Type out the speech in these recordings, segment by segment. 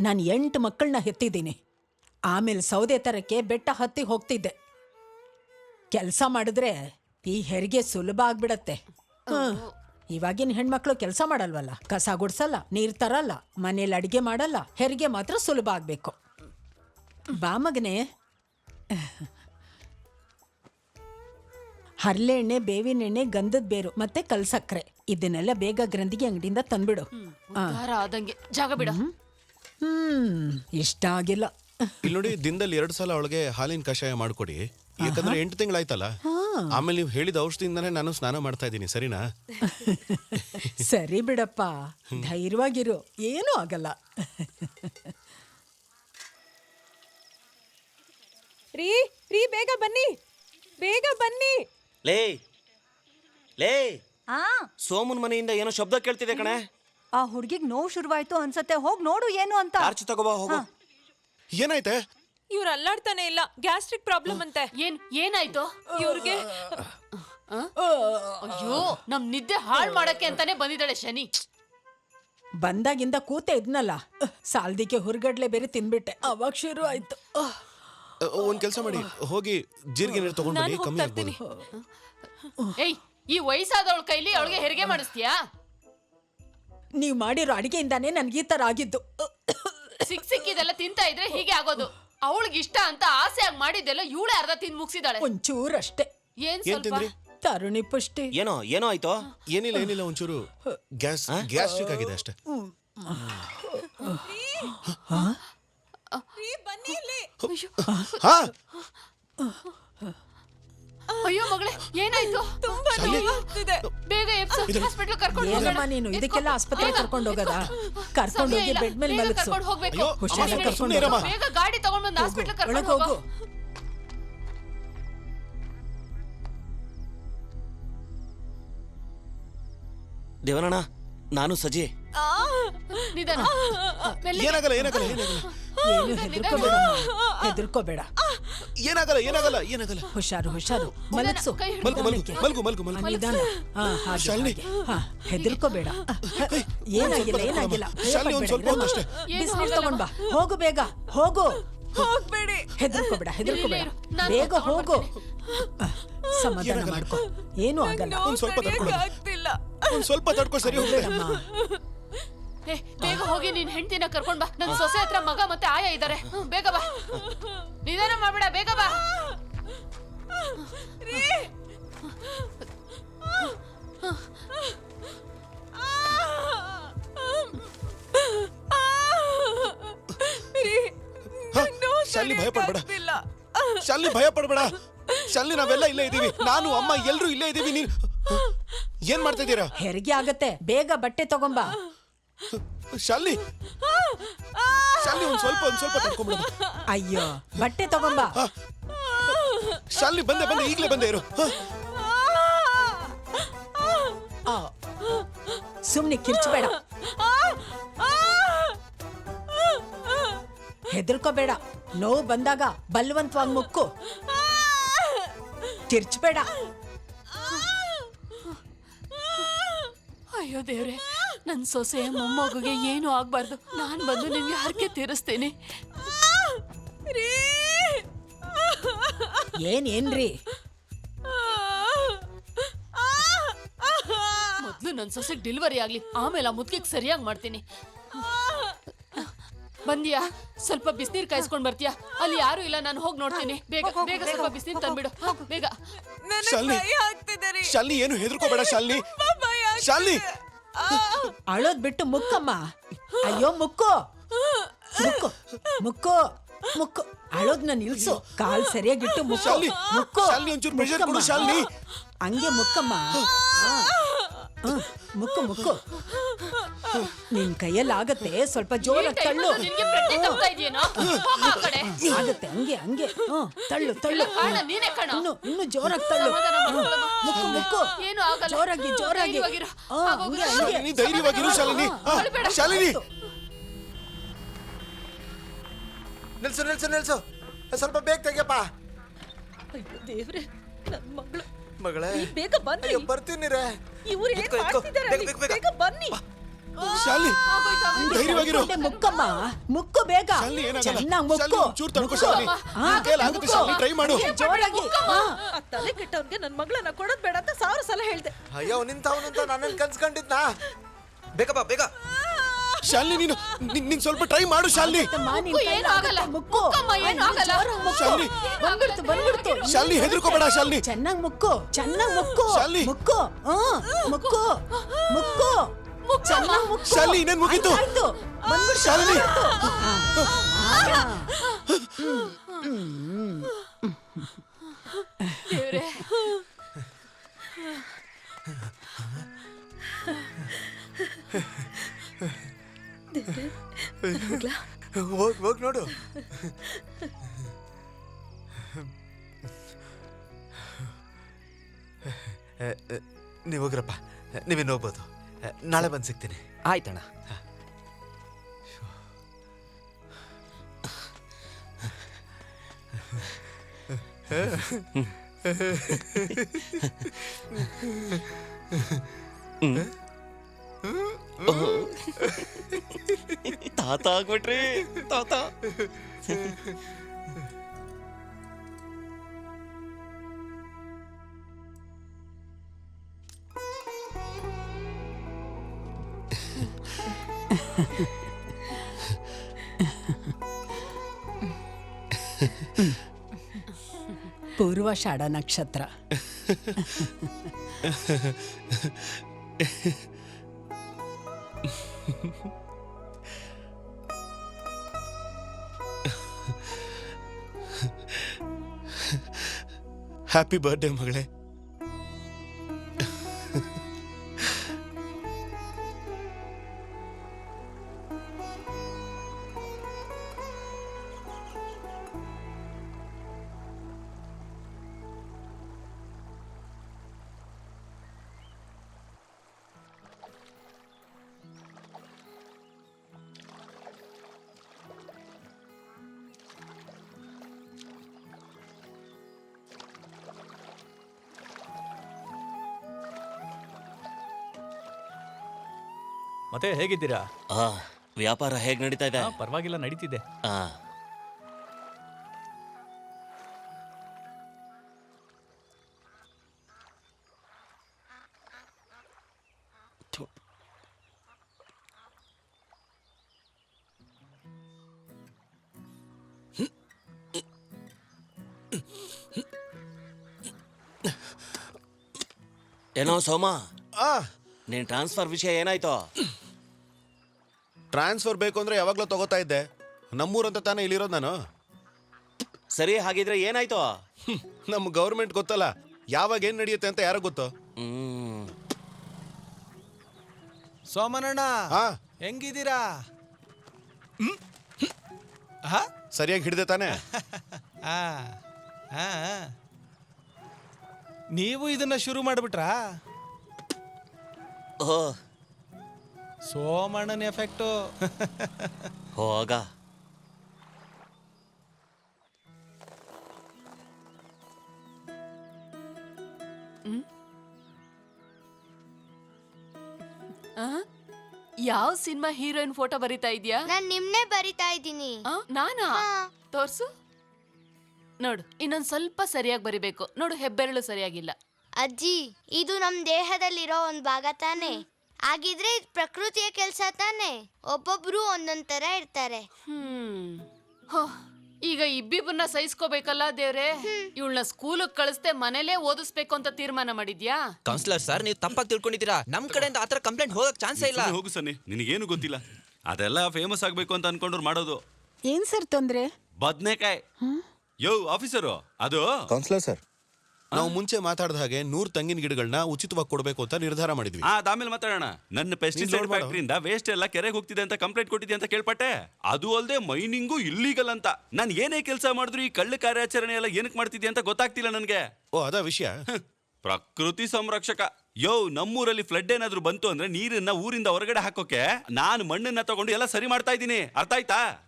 ನಾನು ಎಂಟು ಮಕ್ಕಳನ್ನ ಹೆತ್ತಿದ್ದೀನಿ. ಆಮೇಲೆ ಸೌದೆ ತರಕ್ಕೆ ಬೆಟ್ಟ ಹತ್ತಿ ಹೋಗ್ತಿದ್ದೆ. ಕೆಲಸ ಮಾಡಿದ್ರೆ ಈ ಹೆರಿಗೆ ಸುಲಭ ಆಗ್ಬಿಡತ್ತೆ. ಇವಾಗಿನ ಹೆಣ್ಮಕ್ಳು ಕೆಲಸ ಮಾಡಲ್ವಲ್ಲ? ಕಸ ಗುಡ್ಸಲ್ಲ ನೀರ್ ತರಲ್ಲ ಮನೇಲಿ ಅಡಿಗೆ ಮಾಡಲ್ಲ ಹೆರಿಗೆ ಮಾತ್ರ ಸುಲಭ ಆಗ್ಬೇಕು. ಬಾ ಮಗನೇ. ಹರಳೆಣ್ಣೆ ಬೇವಿನ ಎಣ್ಣೆ ಗಂಧದ ಬೇರು ಮತ್ತೆ ಕಲ್ಸಕ್ರೆ ಇದನ್ನೆಲ್ಲ ಬೇಗ ಗ್ರಂಥಿಗೆ ಅಂಗಡಿಯಿಂದ ತಂದ್ಬಿಡು. ಆದಂಗೆ. ಜಾಗ ಬಿಡ. ಹ್ಮ್ ಇಷ್ಟ ಆಗಿಲ್ಲ. ಇಲ್ಲಿ ನೋಡಿ ದಿನದಲ್ಲಿ ಎರಡು ಸಲ ಅವಳಿಗೆ ಹಾಲಿನ ಕಷಾಯ ಮಾಡ್ಕೊಡಿ. ಯಾಕಂದ್ರೆ ಎಂಟು ತಿಂಗಳಾಯ್ತಲ್ಲ. ಆಮೇಲೆ ನೀವು ಹೇಳಿದ ಔಷಧಿಯಿಂದನೇ ನಾನು ಸ್ನಾನ ಮಾಡ್ತಾ ಇದ್ದೀನಿ ಸರಿನಾ? ಸರಿ ಬಿಡಪ್ಪ ಧೈರ್ಯವಾಗಿರು ಏನೂ ಆಗಲ್ಲ. ರೀ ರೀ ಬೇಗ ಬನ್ನಿ. ಬೇಗ ಬನ್ನಿ. ಲೇ ಲೇ. ಆ. ಸೋಮನ್ ಮನೆಯಿಂದ ಏನೋ ಶಬ್ದ ಕೇಳ್ತಿದೆ ಕಣೆ. ಆ ಹುಡುಗಿಗ್ ನೋವು ಶುರುವಾಯ್ತು ಅನ್ಸತ್ತೆ. ಹೋಗ್ ನೋಡು ಏನು ಅಂತ. ಟಾರ್ಚ್ ತಗೋಬಾ ಹೋಗು. ಏನಾಯ್ತೆ? ಇವ್ರು ಅಲ್ಲಾಡ್ತಾನೆ ಇಲ್ಲ. ಗ್ಯಾಸ್ಟ್ರಿಕ್ ಪ್ರಾಬ್ಲಮ್ ಅಂತೆ. ಏನ್ ಏನಾಯ್ತು? ಇವ್ರಿಗೆ ಅಯ್ಯೋ ನಮ್ ನಿದ್ದೆ ಹಾಳ್ ಮಾಡಕ್ಕೆ ಅಂತಾನೆ ಬಂದಿದ್ದಾಳೆ ಶನಿ. ಬಂದಾಗಿಂದ ಕೂತೆ ಇದ್ನಲ್ಲ. ಸಾಲ್ದಿಕ್ಕೆ ಹುರ್ಗಡ್ಲೆ ಬೇರೆ ತಿನ್ಬಿಟ್ಟೆ. ಅವಾಗ ಶುರು ಆಯ್ತು. ಒಂದ್ ಕೆಲಸ ಮಾಡಿ. ಹೋಗಿ ಜೀರಿಗೆ ನೀರು ತಗೊಂಡು ಕಮ್ಮಿ ಆಗ್ಬೋದು. ಏಯ್ ಈ ವಯಸ್ಸಾದವಳ ಕೈಲಿ ಅವಳಿಗೆ ಹೆರಿಗೆ ಮಾಡಿಸ್ತೀಯಾ? ನೀವ್ ಮಾಡಿರೋ ಅಡಿಗೆಯಿಂದಾನೇ ನನ್ಗೆ ಈ ತರ ಆಗಿದ್ದು. ಸಿಕ್ ಸಿಕ್ಕಿದೆಲ್ಲ ತಿಂತಾ ಇದ್ರೆ ಹೀಗೆ ಆಗೋದು. ಅವಳಿಗೆ ಇಷ್ಟ ಅಂತ ಆಸೆಯಾಗಿ ಮಾಡಿದ್ದೆಲ್ಲ ಇವಳೆ ಅರ್ಧ ತಿಂದ್ ಮುಗಿಸಿದಾಳೆ ಒಂಚೂರಷ್ಟೇ ಅಷ್ಟೇ. ಏನ್ ಸ್ವಲ್ಪ? ತಿಂದ್ರಿ? ತರುಣಿ ಪುಷ್ಟಿ. ಏನೋ ಏನೋ ಆಯ್ತೋ? ಏನಿಲ್ಲ ಏನಿಲ್ಲ ಒಂಚೂರು ಗ್ಯಾಸ್ ಗ್ಯಾಸ್ಟ್ರಿಕ್ ಆಗಿದೆ ಅಷ್ಟೇ. ಬನ್ನಿ ಇಲ್ಲಿ. ಹಾ? ಅಯ್ಯೋ ಮಗಳೇ ಏನಾಯ್ತು? ತುಂಬಾ ನೋವಾಗ್ತಿದೆ ಬೇಗ ಹಾಸ್ಪಿಟಲ್ ಕರ್ಕೊಂಡು ಏನಮ್ಮ ಹೋಗೋಣ. ನೀನು? ಇದಕ್ಕೆಲ್ಲ ಆಸ್ಪತ್ರೆ ಕರ್ಕೊಂಡು ಹೋಗದ? ಕರ್ಕೊಂಡು ಹೋಗಿ ಬೆಡ್ ಮೇಲೆ ಮಲಗಿಸು ಕರ್ಕೊಂಡು ಹೋಗ್ಬೇಕು. ಅಯ್ಯೋ, ಹುಷಾರಾಗಿ ಕರ್ಕೊಂಡು. ಬೇಗ ಗಾಡಿ ತಗೊಂಡು ಬಂದು ಹಾಸ್ಪಿಟಲ್ ಕರ್ಕೊಂಡು ಒಳಗೆ ಹೋಗು. ಹೋಗು ದೇವನಣ್ಣ ನಾನು ಸಜಿ. ನಿಧಾನ. ಮೆಲ್ಲಿಗೆ. ಏನಾಗಲ್ಲ ಏನಾಗಲ್ಲ ಏನಾಗಲ್ಲ. ಏನು ಹೆದರ್ಕೋಬೇಡ ಹೆದರ್ಕೋಬೇಡ. ಏನಾಗಲ್ಲ ಏನಾಗಲ್ಲ ಏನಾಗಲ್ಲ. ಹುಷಾರು ಹುಷಾರು. ಮಲಗ್ಸು. ಮಲ್ಗು ಮಲ್ಗು ಮಲ್ಗು ಮಲ್ಗು ಮಲ್ಗು. ಆ, ನಿಧಾನ ಹಾ ಹಾಗೆ ಶಾಲಿನಿ. ಹಾ ಹೆದರ್ಕೋಬೇಡ. ಏನಾಗಿಲ್ಲ ಏನಾಗಿಲ್ಲ. ಶಾಲಿನಿ, ಒಂದ್ ಸ್ವಲ್ಪ ಹೊತ್ತು ಬಿಸ್ನೀರ್ ಆಗಲ್ಲ. ತಗೊಂಡ್ ಬಾ. ಹೋಗು ಬೇಗ. ಹೋಗು. ಹೋಗ್ಬೇಡಿ. ಹೆದರ್ಕೋಬೇಡ ಹೆದರ್ಕೋಬೇಡ. ಇರು, ನಾನ್ ಬೇಗ ಹೋಗು. ಸಮಾಧಾನ ಮಾಡ್ಕೋ. ಏನು ಆಗಲ್ಲ. ಒಂದ್ ಸ್ವಲ್ಪ ತಡ್ಕೊ ತಡ್ಕೊಳ್ಳೋದು. ಆಗ್ತಿಲ್ಲ. ಒಂದ್ ಸ್ವಲ್ಪ ತಡ್ಕೊ ಸರಿ ಹೋಗ್ಬೇಡಮ್ಮ ಬೇಡಮ್ಮ ಏ ಬೇಗ ಹೋಗಿ ನಿನ್ ಹೆಂಡತಿನ ಕರ್ಕೊಂಡ್ ಬಾ. ನನ್ ಸೊಸೆ ಹತ್ರ ಮಗ ಮತ್ತೆ ಆಯ ಇದಾರೆ. ಹ್ಮ್, ಬೇಗ ಬಾ. ನಿಧಾನ ಮಾಡ್ಬೇಡ ಬೇಗ ಬಾ. ಶಾಲಿನಿ ಭಯ ಪಡ್ಬೇಡ ಶಾಲಿ ಶಾಲಿನಿ ಭಯ ಪಡ್ಬೇಡ ಶಾಲಿನಿ ನಾವೆಲ್ಲ ಇಲ್ಲೇ ಇದೀವಿ ನಾನು ಅಮ್ಮ ಎಲ್ರು ಇಲ್ಲೇ ಇದೀವಿ ನೀನ್ ಏನ್ ಮಾಡ್ತಾ ಇದ್ದೀರಾ? ಹೆರಿಗೆ ಆಗತ್ತೆ. ಬೇಗ ಬಟ್ಟೆ ತಗೊಂಬಾ. ಶಾಲಿನಿ. ಶಾಲಿ ಒಂದ್ ಸ್ವಲ್ಪ ಒಂದ್ ಸ್ವಲ್ಪ ತಡ್ಕೊಂಡ್ಬಿಡು ಅಯ್ಯೋ ಬಟ್ಟೆ ತಗೊಂಬಾ. ಶಾಲಿ ಬಂದೆ ಬಂದೆ ಈಗ್ಲೇ ಬಂದೆ ಇರು. ಹ, ಆ, ಸುಮ್ನೆ ಕಿರ್ಚಬೇಡ. ಹೆದರ್ಕೋಬೇಡ. ನೋವು ಬಂದಾಗ ಬಲ್ವಂತವಾಗಿ ಮುಕ್ಕು. ಕಿರ್ಚಬೇಡ. ಅಯ್ಯೋ ದೇವ್ರೆ. ನನ್ ಸೊಸೆ ಮೊಮ್ಮಗುಗೆ ಏನು ಆಗ್ಬಾರ್ದು. ನಾನು ಬಂದು ನಿಮ್ಗೆ ಹರಕೆ ತೀರಿಸ್ತೀನಿ. ಏನೇನ್ರಿ ಏನ್ ಏನ್ರಿ? ಮೊದ್ಲು ನನ್ನ ಸೊಸೆಗೆ ಡೆಲಿವರಿ ಆಗ್ಲಿ ಆಮೇಲೆ ಆ ಮುದ್ಕಿಗೆ ಸರಿಯಾಗಿ ಮಾಡ್ತೀನಿ. ಬಂದಿಯಾ? ಸ್ವಲ್ಪ ಬಿಸಿನೀರ್ ಕಾಯಿಸ್ಕೊಂಡು ಬರ್ತೀಯಾ? ಅಲ್ಲಿ ಯಾರು ಇಲ್ಲ ನಾನು ಹೋಗಿ ನೋಡ್ತೀನಿ. ಬೇಗ ಬೇಗ ಸ್ವಲ್ಪ ಬಿಸಿನೀರು ತಂದ್ಬಿಡು. ಬೇಗ. ಶಾಲಿನಿ. ಶಾಲಿನಿ ಏನು ಹೆದರ್ಕೋಬೇಡ ಶಾಲಿನಿ. ಶಾಲಿ ಶಾಲಿನಿ ಆ, ಅಳೋದ್ ಬಿಟ್ಟು ಮುಕ್ಕಮ್ಮ. ಅಯ್ಯೋ ಮುಕ್ಕು. ಮುಕ್ಕು ಮುಕ್ಕು ಮುಕ್ಕು. ಅಳೋದ್ನ ನಿಲ್ಸು. ಕಾಲ್ ಸರಿಯಾಗಿಟ್ಟು ಮುಕ್ಕು. ಶಾಲಿನಿ, ಮುಕ್ಕು. ಶಾಲಿನಿ ಒಂಚೂರು pressure ಕೊಡು, ಮುಕ್ಕಮ್ಮ. ಶಾಲಿನಿ. ಹಂಗೆ ಮುಕ್ಕಮ್ಮ. ಆ. ಮುಕ್ಕು ಮುಕ್ಕು. ನಿನ್ ಕೈಯಲ್ಲಿ ಆಗತ್ತೆ ಸ್ವಲ್ಪ ಜೋರಾಗಿ ತಳ್ಳು. ನಿನ್ಗೆ ಪ್ರಜ್ಞೆ ತಪ್ತಾ ಇದೆಯೇನೋ? ಹೋಗ ಆ ಕಡೆ. ಆಗತ್ತೆ ಹಂಗೆ ಹಂಗೆ. ತಳ್ಳು ತಳ್ಳು. ಕಾರಣ ನೀನೇ ಕಣ. ಇನ್ನು ಇನ್ನು ಜೋರಾಗಿ ತಳ್ಳು. ಸಮಾಧಾನ ಮಾಡ್ಕೊಳ್ಳಮ್ಮ. ಮುಕ್ಕು ಮುಕ್ಕು. ಏನು ಆಗಲ್ಲ. ಜೋರಾಗಿ ಜೋರಾಗಿ. ಧೈರ್ಯವಾಗಿರು. ಆ, ಆಗೋಗು. ಹಂಗೆ ಹಂಗೆ. ಶಾಲಿನಿ ಧೈರ್ಯವಾಗಿರು ಶಾಲಿನಿ. ಆ, ಅಳ್ಬೇಡ. ಶಾಲಿನಿ. ನಿಲ್ಸು ನಿಲ್ಸು ನಿಲ್ಸು. ಸ್ವಲ್ಪ ಬೇಗ ತೆಗಿಯಪ್ಪ. ಅಯ್ಯೋ ದೇವ್ರೆ. ನನ್ ಮಗಳು. ಮಗಳೇ. ಬೇಗ ಬನ್ನಿ. ಅಯ್ಯೋ ಬರ್ತೀನಿ ರೇ. ಇವ್ರು ಏನ್ ಇಟ್ಕೊ, ಇಟ್ಕೊ. ಮಾಡ್ತಿದ್ದಾರೆ ಬೇಗ, ಅಲ್ಲಿ? ಬೇಗ, ಬೇಗ. ಬೇಗ ಬನ್ನಿ. ಶಾಲಿನಿ. ಧೈರ್ಯವಾಗಿರು. ಅನ್ಕೊಂಡೆ ಮುಕ್ಕಮ್ಮ. ಮುಕ್ಕು ಬೇಗ. ಏನಾಗಲ್ಲ? ಮುಕ್ಕು. ಒಂಚೂರು ತಡ್ಕೊ ನಿನ್. ಶಾಲಿನಿ. ಟ್ರೈ ಮಾಡು. ಜೋರಾಗಿ. ಹಾ. ಆ. ತಲೆ ನನ್ನ ಮಗಳನ್ನ ಕೊಡೋದ್ ಬೇಡ ಅಂತ ಸಾವಿರ ಸಲ ಹೇಳ್ದೆ. ಅಯ್ಯೋ ನಿಂತವನು ಅಂತ ನನ್ನ ಕನ್ಸ್ಕೊಂಡಿದ್ನಾ? ಬೇಗ ಬಾ ಬೇಗ. ಶಾಲಿನಿ ನೀನು ನಿನ್- ನೀನ್ ಸ್ವಲ್ಪ ಟ್ರೈ ಮಾಡು ಶಾಲಿನಿ ಮುಕ್ಕು, ಕೈಲಾಗುತ್ತೆ, ಆಗಲ್ಲ. ಮುಕ್ಕಮ್ಮ, ಏನೂ ಆಗಲ್ಲ. ಶಾಲಿನಿ. ಬಂದ್ಬಿಡ್ತು ಬಂದ್ಬಿಡ್ತು ಶಾಲಿನಿ ಹೆದರ್ಕೋಬೇಡ ಶಾಲಿನಿ ಚೆನ್ನಾಗ್ ಮುಕ್ಕು ಚೆನ್ನಾಗ್ ಮುಕ್ಕು ಶಾಲಿನಿ. ಮುಕ್ಕು ಹ್ಮ್ ಮುಕ್ಕು ಮುಕ್ಕು ಚೆನ್ನಾಗ್ ಮುಕ್ಕು ಶಾಲಿನಿ, ಇನ್ನೇನ್ ಮುಗೀತು? ಆಯ್ತು, ಆಯ್ತು. ಬಂದ್ಬಿಡ್ತು, ಶಾಲಿನಿ. ಬಂದ್ಬಿಡ್ತು. ಹೋಗ್ ಹೋಗ್ ನೋಡು. ನೀವು ಹೋಗ್ರಪ್ಪ. ನೀವೇನು ಹೋಗ್ಬೋದು. ನಾಳೆ ಬಂದು ಸಿಗ್ತೀನಿ. ಆಯ್ತಣ್ಣ. ತಾತ ಆಗ್ಬಿಟ್ರಿ ತಾತ. ಪೂರ್ವಾಷಾಢ ನಕ್ಷತ್ರ. ஹாப்பி பர்த்டே மகளே ಮತ್ತೆ ಹೇಗಿದ್ದೀರಾ? ಆ ವ್ಯಾಪಾರ ಹೇಗ್ ನಡೀತಾ ಇದೆ? ಪರವಾಗಿಲ್ಲ ನಡೀತಿದೆ. ಆ. ಥು. ಏನೋ ಸೋಮ? ಆ. ನೀನ್ ಟ್ರಾನ್ಸ್ಫರ್ ವಿಷಯ ಏನಾಯ್ತು? ಟ್ರಾನ್ಸ್ಫರ್ ಬೇಕು ಅಂದ್ರೆ ಯಾವಾಗಲೂ ತಗೋತಾ ಇದ್ದೆ. ನಮ್ಮೂರಂತ ತಾನೇ ಇಲ್ಲಿರೋದು ನಾನು. ಸರಿ ಹಾಗಿದ್ರೆ ಏನಾಯ್ತು? ಹ್ಮ್, ನಮ್ಮ ಗೌರ್ಮೆಂಟ್ ಗೊತ್ತಲ್ಲ ಯಾವಾಗ ಏನ್ ನಡೆಯುತ್ತೆ ಅಂತ ಯಾರೋ ಗೊತ್ತು? ಹ್ಮ್. ಸೋಮನಣ್ಣ ಹಾ. ಹೆಂಗಿದ್ದೀರಾ? ಸರಿಯಾಗಿ ಹಿಡಿದೆ ತಾನೆ? ಆ, ಆ, ಆ. ನೀವು ಇದನ್ನ ಶುರು ಮಾಡ್ಬಿಟ್ರಾ? ಓ ಸೋಮಣ್ಣನ ಎಫೆಕ್ಟು. ಹೋಗ. ಯಾವ ಸಿನಿಮಾ ಹೀರೋಯಿನ್ ಫೋಟೋ ಬರಿತಾ ಇದೆಯಾ? ನಾನ್ ನಿಮ್ನೆ ಬರಿತಾ ಇದ್ದೀನಿ. ಆ, ನಾನಾ? ತೋರ್ಸು. ನೋಡು ಇನ್ನೊಂದ್ ಸ್ವಲ್ಪ ಸರಿಯಾಗಿ ಬರಿಬೇಕು. ನೋಡು ಹೆಬ್ಬೆರಳು ಸರಿಯಾಗಿಲ್ಲ. ಅಜ್ಜಿ ಇದು ನಮ್ ದೇಹದಲ್ಲಿರೋ ಒಂದ್ ಭಾಗ ತಾನೆ? ಆಗಿದ್ರೆ ಇದ್ ಪ್ರಕೃತಿಯ ಕೆಲಸ ತಾನೆ? ಒಬ್ಬೊಬ್ರು ಒಂದೊಂದ್ ತರ ಇರ್ತಾರೆ. ಹ್ಮ್. ಹೋ, ಈಗ ಇಬ್ಬಿಬ್ಬರನ್ನ ಸಹಿಸ್ಕೋಬೇಕಲ್ಲ ದೇವ್ರೆ? ಇವಳನ್ನ ಸ್ಕೂಲಿಗೆ ಕಳಿಸ್ದೆ ಮನೇಲೇ ಓದಿಸ್ಬೇಕು ಅಂತ ತೀರ್ಮಾನ ಮಾಡಿದ್ಯಾ? ಕೌನ್ಸಿಲರ್ ಸರ್ ನೀವು ತಪ್ಪಾಗಿ ತಿಳ್ಕೊಂಡಿದ್ದೀರಾ? ನಮ್ ಕಡೆಯಿಂದ ಆತರ ಕಂಪ್ಲೇಂಟ್ ಹೋಗಕ್ ಚಾನ್ಸ್ ಇಲ್ಲ. ಹೋಗು ಸನ್ನಿ ನಿನಗೇನು ಗೊತ್ತಿಲ್ಲ. ಅದೆಲ್ಲ ಫೇಮಸ್ ಆಗ್ಬೇಕು ಅಂತ ಅನ್ಕೊಂಡ್ರು ಮಾಡೋದು. ಏನ್ ಸರ್ ತೊಂದ್ರೆ? ಬದ್ನೆಕಾಯಿ. ಯೋ ಆಫೀಸರು ಅದು? Councillor sir. ನಾವು ಮುಂಚೆ ಮಾತಾಡಿದ ಹಾಗೆ ನೂರ್ ತೆಂಗಿನ ಗಿಡಗಳನ್ನ ಉಚಿತವಾಗಿ ಕೊಡಬೇಕು ಅಂತ ನಿರ್ಧಾರ ಮಾಡಿದ್ವಿ. ಆ ಅದಾದ್ಮೇಲೆ ಮಾತಾಡೋಣ. ನನ್ನ ಪೆಸ್ಟಿಸೈಡ್. ಫ್ಯಾಕ್ಟ್ರಿಯಿಂದ ವೇಸ್ಟ್ ಎಲ್ಲ ಕೆರೆಗೆ ಹೋಗ್ತಿದೆ ಅಂತ ಕಂಪ್ಲೇಂಟ್ ಕೊಟ್ಟಿದೆ ಅಂತ ಕೇಳ್ಪಟ್ಟೆ? ಅದು ಅಲ್ಲದೆ ಮೈನಿಂಗು ಇಲ್ಲಿಗಲ್ ಅಂತ. ನಾನು ಏನೇ ಕೆಲಸ ಮಾಡಿದ್ರು ಈ ಕಳ್ಳ ಕಾರ್ಯಾಚರಣೆ ಎಲ್ಲ ಏನಕ್ಕೆ ಮಾಡ್ತಿದ್ದೆ ಅಂತ ಗೊತ್ತಾಗ್ತಿಲ್ಲ ನನಗೆ. ಓ ಅದ ವಿಷಯ. ಪ್ರಕೃತಿ ಸಂರಕ್ಷಕ. ಯೋ ನಮ್ಮೂರಲ್ಲಿ ಫ್ಲಡ್ ಏನಾದ್ರೂ ಬಂತು ಅಂದ್ರೆ ನೀರನ್ನ ಊರಿಂದ ಹೊರಗಡೆ ಹಾಕೋಕೆ ನಾನು ಮಣ್ಣನ್ನ ತಗೊಂಡು ಎಲ್ಲ ಸರಿ ಮಾಡ್ತಾ ಇದ್ದೀನಿ. ಅರ್ಥ ಆಯ್ತಾ?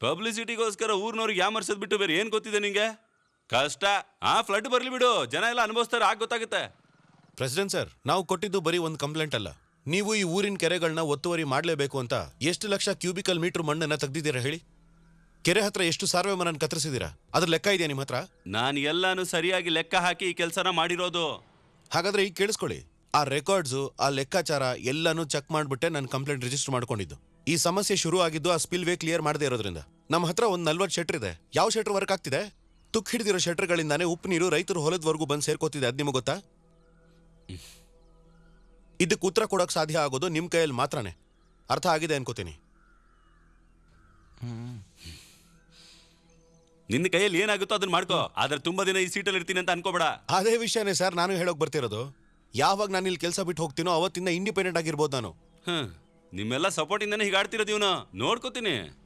ಪಬ್ಲಿಸಿಟಿಗೋಸ್ಕರ ಊರ್ನವ್ರಿಗೆ ಯಾಮರ್ಸದ್ ಬಿಟ್ಟು ಬೇರೆ ಏನ್ ಗೊತ್ತಿದೆ ನಿಂಗೆ? ಕಷ್ಟ. ಆ ಫ್ಲಡ್ ಬರ್ಲಿ ಬಿಡು. ಜನ ಎಲ್ಲ ಅನುಭವಿಸ್ತಾರೆ ಆಗ ಗೊತ್ತಾಗುತ್ತೆ. ಪ್ರೆಸಿಡೆಂಟ್ ಸರ್ ನಾವು ಕೊಟ್ಟಿದ್ದು ಬರೀ ಒಂದು ಕಂಪ್ಲೇಂಟ್ ಅಲ್ಲ. ನೀವು ಈ ಊರಿನ ಕೆರೆಗಳನ್ನ ಒತ್ತುವರಿ ಮಾಡಲೇಬೇಕು ಅಂತ ಎಷ್ಟು ಲಕ್ಷ ಕ್ಯೂಬಿಕಲ್ ಮೀಟರ್ ಮಣ್ಣನ್ನ ತೆಗ್ದಿದ್ದೀರಾ ಹೇಳಿ? ಕೆರೆ ಹತ್ರ ಎಷ್ಟು ಸಾರ್ವೆ ಮರನ್ನ ಕತ್ತರಿಸಿದ್ದೀರಾ? ಅದ್ರ ಲೆಕ್ಕ ಇದೆಯಾ ನಿಮ್ಮ ಹತ್ರ? ನಾನು ಎಲ್ಲಾನು ಸರಿಯಾಗಿ ಲೆಕ್ಕ ಹಾಕಿ ಈ ಕೆಲಸನ ಮಾಡಿರೋದು. ಹಾಗಾದ್ರೆ ಈಗ ಕೇಳಿಸ್ಕೊಳ್ಳಿ. ಆ ರೆಕಾರ್ಡ್ಸು ಆ ಲೆಕ್ಕಾಚಾರ ಎಲ್ಲಾನು ಚೆಕ್ ಮಾಡ್ಬಿಟ್ಟೆ ನಾನು ಕಂಪ್ಲೇಂಟ್ ರಿಜಿಸ್ಟರ್ ಮಾಡ್ಕೊಂಡಿದ್ದು. ಈ ಸಮಸ್ಯೆ ಶುರು ಆಗಿದ್ದು ಆ ಸ್ಪಿಲ್ ವೇ ಕ್ಲಿಯರ್ ಮಾಡದೇ ಇರೋದ್ರಿಂದ. ನಮ್ಮ ಹತ್ರ ಒಂದು ನಲ್ವತ್ತು ಶೆಟ್ರ್ ಇದೆ. ಯಾವ ಶೆಟ್ರ್ ವರ್ಕ್ ಆಗ್ತಿದೆ? ತುಕ್ ಹಿಡಿದಿರೋ ಶೆಟ್ರ್ಗಳಿಂದಾನೇ ಉಪ್ಪು ನೀರು ರೈತರು ಹೊಲದವರೆಗೂ ಬಂದು ಸೇರ್ಕೋತಿದೆ. ಅದ್ ನಿಮಗೆ ಗೊತ್ತಾ? ಇದಕ್ಕೆ ಉತ್ತರ ಕೊಡೋಕೆ ಸಾಧ್ಯ ಆಗೋದು ನಿಮ್ಮ ಕೈಯಲ್ಲಿ ಮಾತ್ರನೇ. ಅರ್ಥ ಆಗಿದೆ ಅನ್ಕೋತೀನಿ. ನಿನ್ನ ಕೈಯಲ್ಲಿ ಏನಾಗುತ್ತೋ ಅದನ್ನ ಮಾಡ್ಕೋ. ಆದ್ರೆ ತುಂಬಾ ದಿನ ಈ ಸೀಟಲ್ಲಿ ಇರ್ತೀನಿ ಅಂತ ಅನ್ಕೋಬೇಡ. ಅದೇ ವಿಷಯನೇ ಸರ್ ನಾನು ಹೇಳೋಕೆ ಬರ್ತಿರೋದು. ಯಾವಾಗ ನಾನು ಇಲ್ಲಿ ಕೆಲಸ ಬಿಟ್ಟು ಹೋಗ್ತೀನೋ ಅವತ್ತಿಂದ ಇಂಡಿಪೆಂಡೆಂಟ್ ಆಗಿರ್ಬೋದು ನಾನು. ಹ್ಮ್. ನಿಮ್ಮೆಲ್ಲ ಸಪೋರ್ಟ್ ಇಂದಾನೆ ಹೀಗೆ ಆಡ್ತಿರೋದು ಇವನು. ನೋಡ್ಕೋತೀನಿ.